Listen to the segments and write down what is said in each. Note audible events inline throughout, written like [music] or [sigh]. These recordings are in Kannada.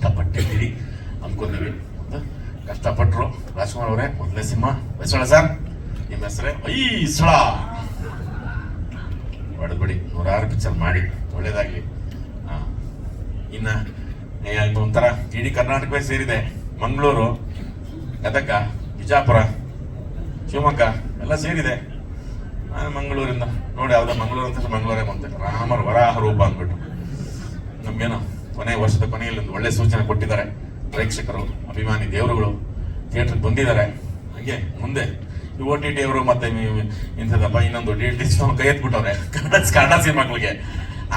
ಕಷ್ಟಪಟ್ಟಿದ್ದೀರಿ ಅಂದ್ಕೊಂಡೀವಿ. ಕಷ್ಟಪಟ್ಟರು ರಾಜ್ಕುಮಾರ್ ಅವರೇ ಮೊದಲನೇ ಸಿಂಹ ಹೊಯ್ಸಳ ಸರ್, ನಿಮ್ಮ ಹೆಸರೇ? ಹೊಯ್ಸಳ. ಹೊಡೆದ್ಬಿಡಿ. ನೂರಾರು ಪಿಕ್ಚರ್ ಮಾಡಿ. ಒಳ್ಳೇದಾಗಲಿ. ಇನ್ನ ಇದು ಒಂಥರ. ಇಡೀ ಕರ್ನಾಟಕವೇ ಸೇರಿದೆ. ಮಂಗಳೂರು, ಗದಗ, ಬಿಜಾಪುರ, ಶಿವಮೊಗ್ಗ ಎಲ್ಲ ಸೇರಿದೆ. ಮಂಗಳೂರಿಂದ. ನೋಡಿ ಯಾವ್ದೋ ಮಂಗಳೂರು ಅಂತ ಮಂಗಳೂರೇ ಬಂತೆ. ರಾಮರ ವರಾಹ ರೂಪ ಅಂದ್ಬಿಟ್ಟು. ನಮ್ಗೇನು ಕೊನೆ ವರ್ಷದ ಕೊನೆಯಲ್ಲಿ ಒಂದು ಒಳ್ಳೆ ಸೂಚನೆ ಕೊಟ್ಟಿದ್ದಾರೆ. ಪ್ರೇಕ್ಷಕರು, ಅಭಿಮಾನಿ ದೇವರುಗಳು, ಥಿಯೇಟರ್ಗೆ ಬಂದಿದ್ದಾರೆ. ಹಾಗೆ ಮುಂದೆ ಈ ಓ ಟಿ ಟಿ ಅವರು ಮತ್ತೆ ಇಂಥದ್ದಪ್ಪ, ಇನ್ನೊಂದು ಡಿ ಟಿ ಕೈ ಎತ್ಬಿಟ್ಟವ್ರೆ. ಕನ್ನಡ ಕನ್ನಡ ಸಿನಿಮಾಗಳಿಗೆ.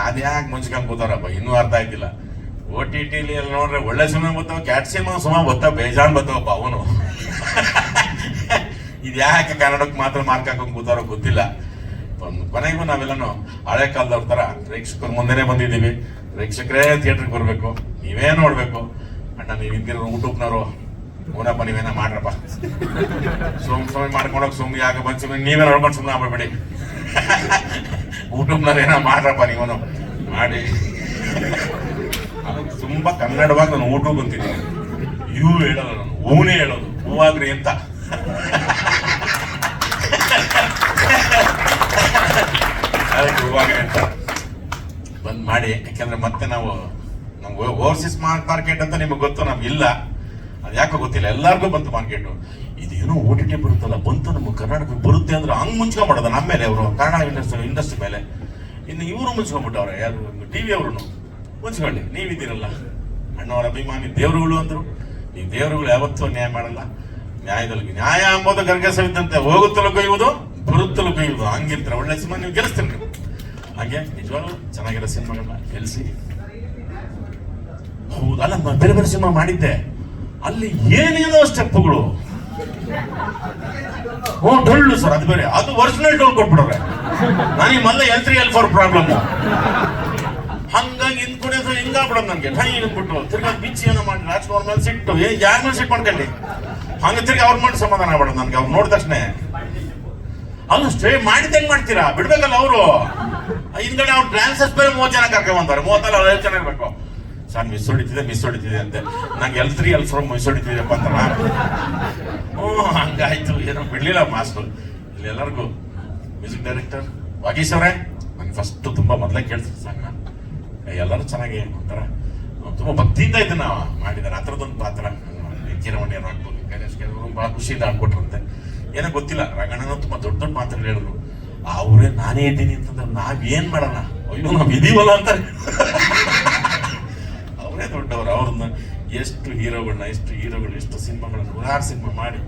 ಅದ್ಯಾಕೆ ಮುಂಚ್ಕೊಂಡು ಕೂತಾರಪ್ಪ, ಇನ್ನೂ ಅರ್ಥ ಆಯ್ತಿಲ್ಲ. ಓ ಟಿ ಟಿಲಿ ಎಲ್ಲ ನೋಡ್ರೆ ಒಳ್ಳೆ ಸಿನಿಮಾ ಬರ್ತಾವ ಕ್ಯಾಟ್ ಸಿನಿಮಾ ಸುಮಾ ಬರ್ತಾವ ಬೇಜಾನ್ ಬರ್ತಾವಪ್ಪ ಅವನು. [laughs] ಇದ್ಯಾಕೆ ಕನ್ನಡಕ್ಕೆ ಮಾತ್ರ ಮಾರ್ಕ್ ಹಾಕೊಂಡ್ ಕೂತಾರೋ ಗೊತ್ತಿಲ್ಲ. ಕೊನೆಗೂ ನಾವೆಲ್ಲನು ಹಳೆ ಕಾಲದವ್ರ ತರ ಪ್ರೇಕ್ಷಕರ ಮುಂದೆನೆ ಬಂದಿದ್ದೀವಿ. ಪ್ರೇಕ್ಷಕರೇ ಥಿಯೇಟರ್ಗೆ ಬರಬೇಕು. ನೀವೇ ನೋಡ್ಬೇಕು. ಅಣ್ಣ, ನೀವು ಹಿಂದಿರೋ ಯೂಟ್ಯೂಬ್ನವರು ಊನಪ್ಪ ನೀವೇನ ಮಾಡ್ರಪ್ಪ. ಸುಮ್ ಸುಮ್ಮನೆ ಮಾಡ್ಕೊಂಡೋಗಿ ಸುಮ್ಮನೆ ಯಾಕೆ ಬಂದು ಸುಮ್ಮನೆ ನೀವೇ ನೋಡ್ಕೊಂಡು ಸುಮ್ಮನೆ ಆಗ್ಬಿಡ್ಬೇಡಿ. ಯೂಟ್ಯೂಬ್ನವ್ರು ಏನೋ ಮಾಡ್ರಪ್ಪ ನೀವನು. ಮಾಡಿ. ತುಂಬಾ ಕನ್ನಡವಾಗಿ ನಾನು ಯೂಟ್ಯೂಬ್ ಅಂತಿದ್ದೀನಿ. ಇವು ಹೇಳೋದು ನಾನು ಹೂನೇ ಹೇಳೋದು, ಹೂವಾಗ್ರಿ ಅಂತ. ಬಂದ್ ಮಾಡಿ. ಯಾಕೆಂದ್ರೆ ಮತ್ತೆ ನಾವು ನಮ್ಗೆ ಓವರ್ಸೀಸ್ ಮಾರ್ಕೆಟ್ ಅಂತ ನಿಮಗೆ ಗೊತ್ತು, ನಮ್ಗೆ ಇಲ್ಲ. ಅದು ಯಾಕೋ ಗೊತ್ತಿಲ್ಲ. ಎಲ್ಲರಿಗೂ ಬಂತು ಮಾರ್ಕೆಟ್ ಇದೇನು ಓ ಟಿ ಟಿ ಬರುತ್ತಲ್ಲ, ಬಂತು ನಮ್ಮ ಕರ್ನಾಟಕಕ್ಕೆ ಬರುತ್ತೆ ಅಂದ್ರೆ ಹಂಗ್ ಮುಂಚ್ಕೊಂಡ್ಬಿಡೋದು ನಮ್ಮ ಮೇಲೆ ಅವರು ಕನ್ನಡ ಇಂಡಸ್ಟ್ರಿ ಇಂಡಸ್ಟ್ರಿ ಮೇಲೆ. ಇನ್ನು ಇವರು ಮುಂಚ್ಕೊಂಡ್ಬಿಟ್ಟವ್ರೆ ಯಾರು? ಟಿವಿ ಅವರು ಮುಂಚ್ಕೊಳ್ಳಿ. ನೀವಿದ್ದೀರಲ್ಲ. ಅಣ್ಣವರ ಅಭಿಮಾನಿ ದೇವರುಗಳು ಅಂದರು. ನೀವು ದೇವರುಗಳು ಯಾವತ್ತೂ ನ್ಯಾಯ ಮಾಡಲ್ಲ. ನ್ಯಾಯದಲ್ಲಿ ನ್ಯಾಯ ಅಂಬೋದು ಗರ್ಗಸವಿದ್ದಂತೆ ಹೋಗುತ್ತಲೂ ಕೊಯ್ಯುವುದು ಬರುತ್ತಲೂ ಕೊಯ್ಯುವುದು ಹಂಗಿರ್ತಾರೆ ಒಳ್ಳೆ ಸಿನಿಮಾ ನೀವು ಗೆಲ್ಲಿಸ್ತೀರಿ ನೀವು ಹಾಗೆ ನಿಜವಾಗ್ಲೂ ಚೆನ್ನಾಗಿರೋ ಸಿನಿಮಾಗಳನ್ನ ಗೆಲ್ಸಿ ಹೌದಲ್ಲ ಬೇರೆ ಬೇರೆ ಸಿನಿಮಾ ಮಾಡಿದ್ದೆ. ಅಲ್ಲಿ ಏನೇನೋ ಸ್ಟೆಪ್ಗಳು ಓ, ಡೊಳ್ಳು ಸರ್, ಅದು ಬೇರೆ. ಅದು ಒರಿಜಿನಲ್ ಡೋಲ್ ಕೊಟ್ಬಿಡೋರೆ. ನನಗೆ ಮಲ್ಲ L three L four problem ಹಂಗಾಗಿ ಹಿಂದ್ ಕುಡಿಯೋದು ಹಿಂಗಾಗ್ಬಿಡೋದು ನನಗೆ. ಹೈ ಹಿಂಗ್ಬಿಟ್ಟು ತಿರ್ಗಾ ಬಿಚ್ಚಿ ಏನೋ ಮಾಡಿ, ರಾಜ್ಕುಮಾರ್ ಮೇಲೆ ಸಿಟ್ಟು. ಏ, ಯಾರ ಮೇಲೆ ಸಿಟ್ಟು ಮಾಡ್ಕೊಂಡಿ ಹಂಗ ತಿರ್ಗಿ ಅವ್ರ ಮಾಡಿ ಸಮಾಧಾನ ಆಗ್ಬಿಡೋದು ನನಗೆ. ಅವ್ರು ನೋಡಿದ ತಕ್ಷಣ ಅಲ್ಲ ಸ್ಟೇ ಮಾಡಿದ್ದು ಹೆಂಗ್ ಮಾಡ್ತೀರಾ? ಬಿಡ್ಬೇಕಲ್ಲ ಅವರು. ಹಿಂದ್ಗಡೆ ಅವ್ರು ಡ್ಯಾನ್ಸರ್ಸ್ ಬೇರೆ ಮೂವತ್ತು ಜನ ಕರ್ಕೊಂಡ್ ಬಂದವ್ರೆ ಮೂವತ್ತಲ್ಲ ಅವ್ರು ಜನ ಇರ್ಬೇಕು. ಸರ್ ಮಿಸ್ ಹೊಡಿತಿದೆ ಮಿಸ್ ಹೊಡಿತಿದೆ ಅಂತೆ. ನಂಗೆ L three L four miss ಹೊಡಿತಿದೆ ಅಂತ ಹ್ಞೂ, ಹಂಗಾಯ್ತು. ಏನೋ ಬಿಡ್ಲಿಲ್ಲ ಮಾಸ್ಟರ್. ಇಲ್ಲಿ ಎಲ್ಲರಿಗೂ ಮ್ಯೂಸಿಕ್ ಡೈರೆಕ್ಟರ್ ವಾಗೀಶ್ ಅವರೇ, ನಂಗೆ ಫಸ್ಟ್ ತುಂಬಾ ಮೊದಲೇ ಕೇಳ್ತೀನಿ ಸಾಂಗ್ನ ಎಲ್ಲರೂ ಚೆನ್ನಾಗಿ ಒಂಥರ, ತುಂಬಾ ಭಕ್ತಿಯಿಂದ ಇದನ್ನ ಮಾಡಿದ್ದಾರೆ. ಆ ಥರದೊಂದು ಪಾತ್ರ. ಕಿರಮಣಿ ಅವ್ರು ಆಗ್ಬೋದು, ಕೈಲಾಶ್ ಬಹಳ ಖುಷಿಯಿಂದ ಆಡ್ಕೊಟ್ರಂತೆ ಏನೋ ಗೊತ್ತಿಲ್ಲ. ರಂಗಣ್ಣನ ತುಂಬಾ ದೊಡ್ಡ ದೊಡ್ಡ ಮಾತುಗಳು ಹೇಳಿದ್ರು. ಅವರೇ ನಾನೇ ಇದ್ದೀನಿ ಅಂತಂದ್ರೆ ನಾವೇನ್ ಮಾಡೋಣ? ಅಯ್ಯೋ, ನಾವ್ ಇದೀವಲ್ಲ ಅಂತ. ಅವರೇ ದೊಡ್ಡವರು, ಅವ್ರನ್ನ ಎಷ್ಟು ಹೀರೋಗಳನ್ನ, ಎಷ್ಟು ಹೀರೋಗಳು, ಎಷ್ಟು ಸಿನಿಮಾಗಳನ್ನ ನೂರಾರು ಸಿನಿಮಾ ಮಾಡಿ,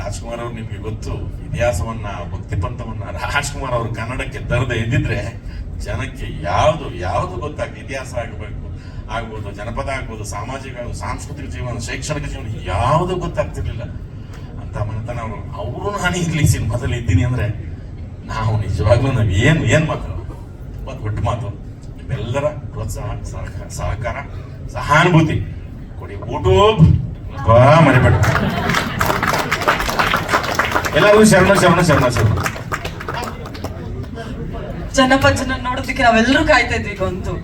ರಾಜ್ಕುಮಾರ್ ಅವ್ರು ನಿಮ್ಗೆ ಗೊತ್ತು, ಇತಿಹಾಸವನ್ನ ಭಕ್ತಿ ಪಂಥವನ್ನ ರಾಜ್ಕುಮಾರ್ ಅವರು ಕನ್ನಡಕ್ಕೆ ತರದೆ ಇದ್ದಿದ್ರೆ ಜನಕ್ಕೆ ಯಾವುದು ಯಾವುದು ಗೊತ್ತಾಗ ಇತಿಹಾಸ ಆಗಬೇಕು, ಆಗ್ಬೋದು, ಜನಪದ ಆಗ್ಬೋದು, ಸಾಮಾಜಿಕ, ಸಾಂಸ್ಕೃತಿಕ ಜೀವನ, ಶೈಕ್ಷಣಿಕ ಜೀವನ, ಯಾವುದು ಗೊತ್ತಾಗ್ತಿರ್ಲಿಲ್ಲ. ಅಂತ ಮನೆತನ ಅವರು ನಾನು ಇರ್ಲಿ ಸಿನಿಮಾದಲ್ಲಿ ಇದ್ದೀನಿ ಅಂದ್ರೆ ನಾವು ನಿಜವಾಗ್ಲೂ ನಾವು ಏನು ಏನು ಮಾತು? ತುಂಬಾ ದೊಡ್ಡ ಮಾತು. ನಿಮ್ಮೆಲ್ಲರ ಪ್ರೋತ್ಸಾಹ, ಸಹಕಾರ ಸಹಾನುಭೂತಿ. ಕೊಡಿ ಯೂಟ್ಯೂಬ್ ಮರಿಬೇಡ. ಎಲ್ಲರಿಗೂ ಶರಣ ಶರಣ ಶರಣ ಶರಣ. ಜನಪದ ಜನ ನೋಡೋದಕ್ಕೆ ನಾವೆಲ್ಲರೂ ಕಾಯ್ತಾ ಇದ್ವಿ ಗಂತು